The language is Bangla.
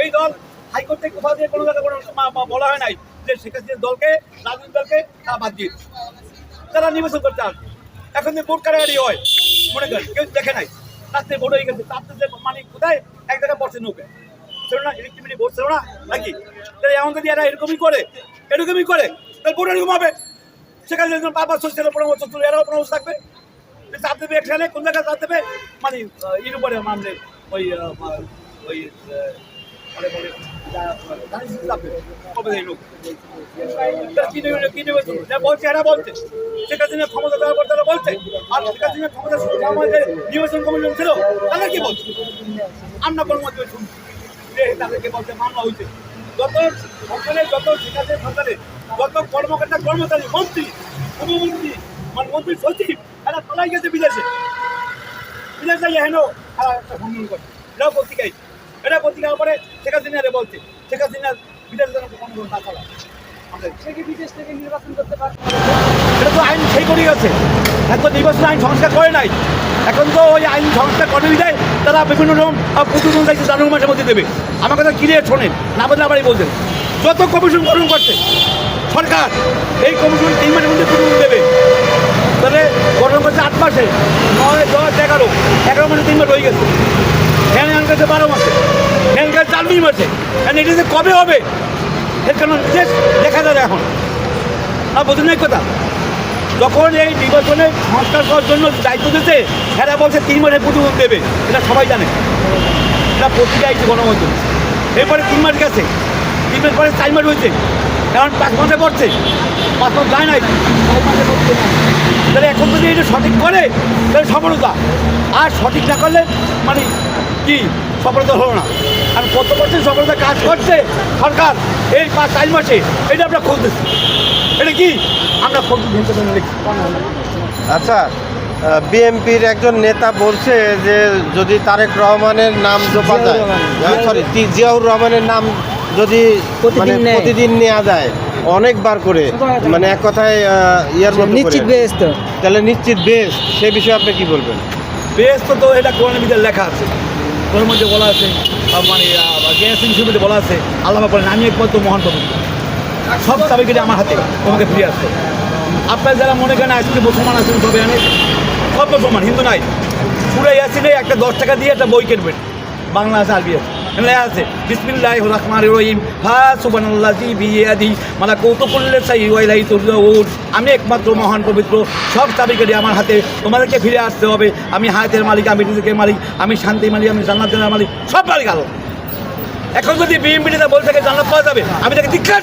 সেই দল হাইকোর্ট থেকে কোথাও দিয়ে কোনো জায়গায় কোনো বলা হয় নাই যে শেখ হাসিনার দলকে, রাজনৈতিক দলকে তা বাদ দিয়ে তারা নির্বাচন করতে আসবে। এখন যে ভোট কারাগারি হয়, মনে করেন, কেউ দেখে নাই, রাত্রে ভোট হয়ে গেছে, তার মানে কোথায়, এক জায়গায় পড়ছে নৌকে। ছিল না ইলেকট্রিসিটি ভোট ছিল না, নাকি? তাহলে এমন যদি এরা এরকমই করে এরকমই করে, তাহলে ভোট এরকম হবে। সেখানে একজন ছিল, পনেরো বছর ছিল এরাও বছর থাকবে। চাপ দেবে এখানে কোন জায়গায় চাপ দেবে? মানে এর উপরে মানে ওই ওই যা বলছে? এরা বলছে। শেখ হাসিনা ক্ষমতা দেওয়ার পর তারা বলছে, আর শেখ হাসিনা ক্ষমতা আমাদের নির্বাচন কমিশন ছিল তারা কি বলছে? আমরা কোনো মধ্যে শুনছি। যে তাদেরকে বলতে মামলা হয়েছে। যত সরকারের যত শেখ হাসিনা সরকারের যত কর্মকর্তা, কর্মচারী, মন্ত্রী, উপমন্ত্রী মানে মন্ত্রী, সচিব, এরা পালাই গেছে বিদেশে। বিদেশে হেন একটা ভ্রমণ করে এরাও পত্রিকায়। এটা পত্রিকার পরে শেখ হাসিনা বলছে। শেখ হাসিনা বিদেশে কোনো না চলা। আমাদের সে কি বিদেশ থেকে নির্বাচন করতে পারবে এটা তো আইন সেই করেই আছে এখন নির্বাচন আইন সংস্কার করে নাই। এখন তো ওই আইন সংস্কার করে দেয় তারা বিভিন্ন রকম পুতুল চাইছে জানুয়ারি মাসের মধ্যে দেবে। আমার কথা ক্লিয়ার শোনেন? না বললে আবারই বলছেন যত কমিশন গঠন করছে সরকার এই কমিশন তিন মাসের মধ্যে পুতুল দেবে। তাহলে গঠন করছে আট মাসে নয় দশ এগারো। এগারো মাসে তিন মাস হয়ে গেছে। আন গেছে বারো মাসে। দুই মাসে এখন এটা যে কবে হবে? এর কারণ দেশ দেখা যাবে এখন। আর বোঝেন কথা। যখন এই নির্বাচনে সংস্কার করার জন্য দায়িত্ব দিতে এরা বলছে তিন মাসে প্রতিবেদন দেবে। এটা সবাই জানে। এটা পত্রিকা আইছে গণমাধ্যম। এরপরে তিন মাস গেছে। তিন মাস পরে চার মাস হয়েছে। এখন পাঁচ মাসে পড়ছে। পাঁচ মাস যায় নাই। মাসে না। তাহলে এখন যদি এটা সঠিক করে, তাহলে সফলতা। আর সঠিক না করলে মানে কি সফলতা হলো না। আর কত পার্সেন্ট সফলতা কাজ করছে সরকার এই পাঁচ চার মাসে এটা আমরা খুঁজতেছি। এটা কি? আমরা খোঁজ আচ্ছা বিএমপির একজন নেতা বলছে যে যদি তারেক রহমানের নাম জপা যায় সরি জিয়াউর রহমানের নাম যদি প্রতিদিন মানে নেওয়া যায় অনেকবার করে মানে এক কথায় ইয়ার নিশ্চিত বেশ তো। তাহলে নিশ্চিত বেশ সে বিষয়ে আপনি কি বলবেন? বেশ তো তো এটা কোরআনের ভিতরে লেখা আছে। কোরআনের মধ্যে বলা আছে মানে জ্ঞান সিং মধ্যে বলা আছে, আল্লাহ বলেন, আমি একমাত্র মহান প্রভু। সব চাবিকারি আমার হাতে, তোমাকে ফিরে আসতে আপনার যারা মনে করেন আজকে মুসলমান আছেন সবে আনে সব মুসলমান, হিন্দু নাই। পুরো ইয়াসিনে একটা দশ টাকা দিয়ে একটা বই কিনবেন। বাংলা আছে, আরবি আছে। আমি একমাত্র মহান পবিত্র, সব চাবিকারি আমার হাতে। তোমাদেরকে ফিরে আসতে হবে। আমি হায়াতের মালিক, আমি রিজিকের মালিক, আমি শান্তি মালিক, আমি জান্নাতের মালিক, সব মালিক আলো এখন যদি বিএমপি নেতা বলে থাকে জান্নাত পাওয়া যাবে, আমি তাকে দীক্ষা